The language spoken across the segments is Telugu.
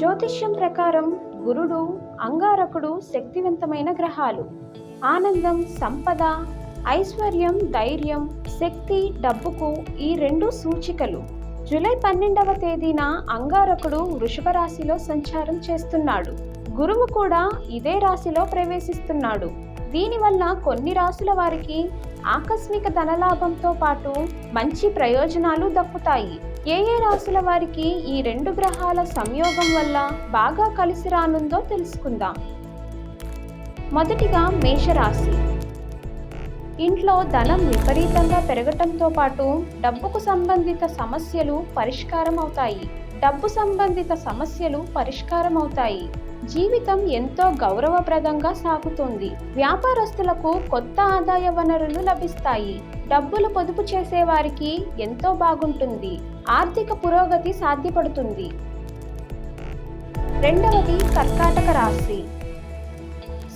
జ్యోతిష్యం ప్రకారం గురుడు అంగారకుడు శక్తివంతమైన గ్రహాలు. ఆనందం సంపద ఐశ్వర్యం ధైర్యం శక్తి డబ్బుకు ఈ రెండు సూచికలు. జూలై పన్నెండవ తేదీన అంగారకుడు వృషభ రాశిలో సంచారం చేస్తున్నాడు. గురువు కూడా ఇదే రాశిలో ప్రవేశిస్తున్నాడు. దీనివల్ల కొన్ని రాసుల వారికి ఆకస్మిక ధనలాభంతో పాటు మంచి ప్రయోజనాలు దక్కుతాయి. ఏ ఏ రాసుల వారికి ఈ రెండు గ్రహాల సంయోగం వల్ల బాగా కలిసి రానుందో తెలుసుకుందాం. మొదటిగా మేషరాశి. ఇంట్లో ధనం విపరీతంగా పెరగటంతో పాటు డబ్బుకు సంబంధిత సమస్యలు పరిష్కారం అవుతాయి డబ్బు సంబంధిత సమస్యలు పరిష్కారం అవుతాయి జీవితం ఎంతో గౌరవప్రదంగా సాగుతుంది. వ్యాపారస్తులకు కొత్త ఆదాయ వనరులు లభిస్తాయి. డబ్బులు పొదుపు చేసే వారికి ఎంతో బాగుంటుంది. ఆర్థిక పురోగతి సాధ్యపడుతుంది. రెండవది కర్కాటక రాశి.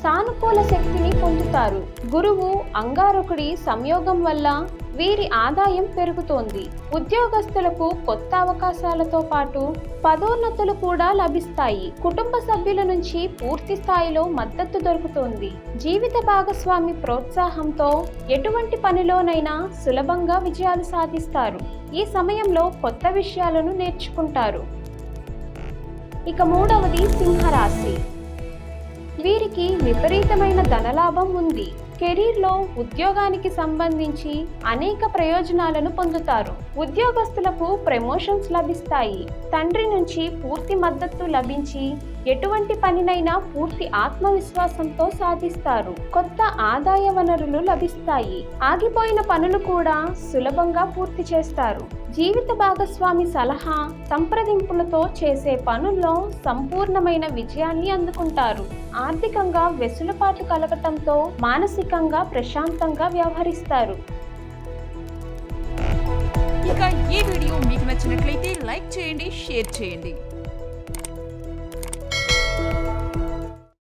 సానుకూల శక్తిని పొందుతారు. గురువు అంగారకుడి సంయోగం వల్ల వీరి ఆదాయం పెరుగుతోంది. ఉద్యోగస్తులకు కొత్త అవకాశాలతో పాటు పదోన్నతులు కూడా లభిస్తాయి. కుటుంబ సభ్యుల నుంచి పూర్తి స్థాయిలో మద్దతు దొరుకుతోంది. జీవిత భాగస్వామి ప్రోత్సాహంతో ఎటువంటి పనిలోనైనా సులభంగా విజయాలు సాధిస్తారు. ఈ సమయంలో కొత్త విషయాలను నేర్చుకుంటారు. ఇక మూడవది సింహరాశి. వీరికి విపరీతమైన ధనలాభం ఉంది. కెరీర్లో ఉద్యోగానికి సంబంధించి అనేక ప్రయోజనాలను పొందుతారు. ఉద్యోగస్తులకు ప్రమోషన్స్ లభిస్తాయి. తండ్రి నుంచి పూర్తి మద్దతు లభించి ఎటువంటి పనినైనా పూర్తి ఆత్మవిశ్వాసంతో సాధిస్తారు. కొత్త ఆదాయ వనరులు లభిస్తాయి. ఆగిపోయిన పనులు కూడా సులభంగా పూర్తి చేస్తారు. జీవిత భాగస్వామి సలహా సంప్రదింపులతో చేసే పనుల్లో సంపూర్ణమైన విజయాన్ని అందుకుంటారు. ఆర్థికంగా వెసులుబాటు కలగటంతో మానసిక సాత్వికంగా ప్రశాంతంగా వ్యవహరిస్తారు. ఇక ఈ వీడియో మీకు నచ్చినట్లయితే లైక్ చేయండి షేర్ చేయండి.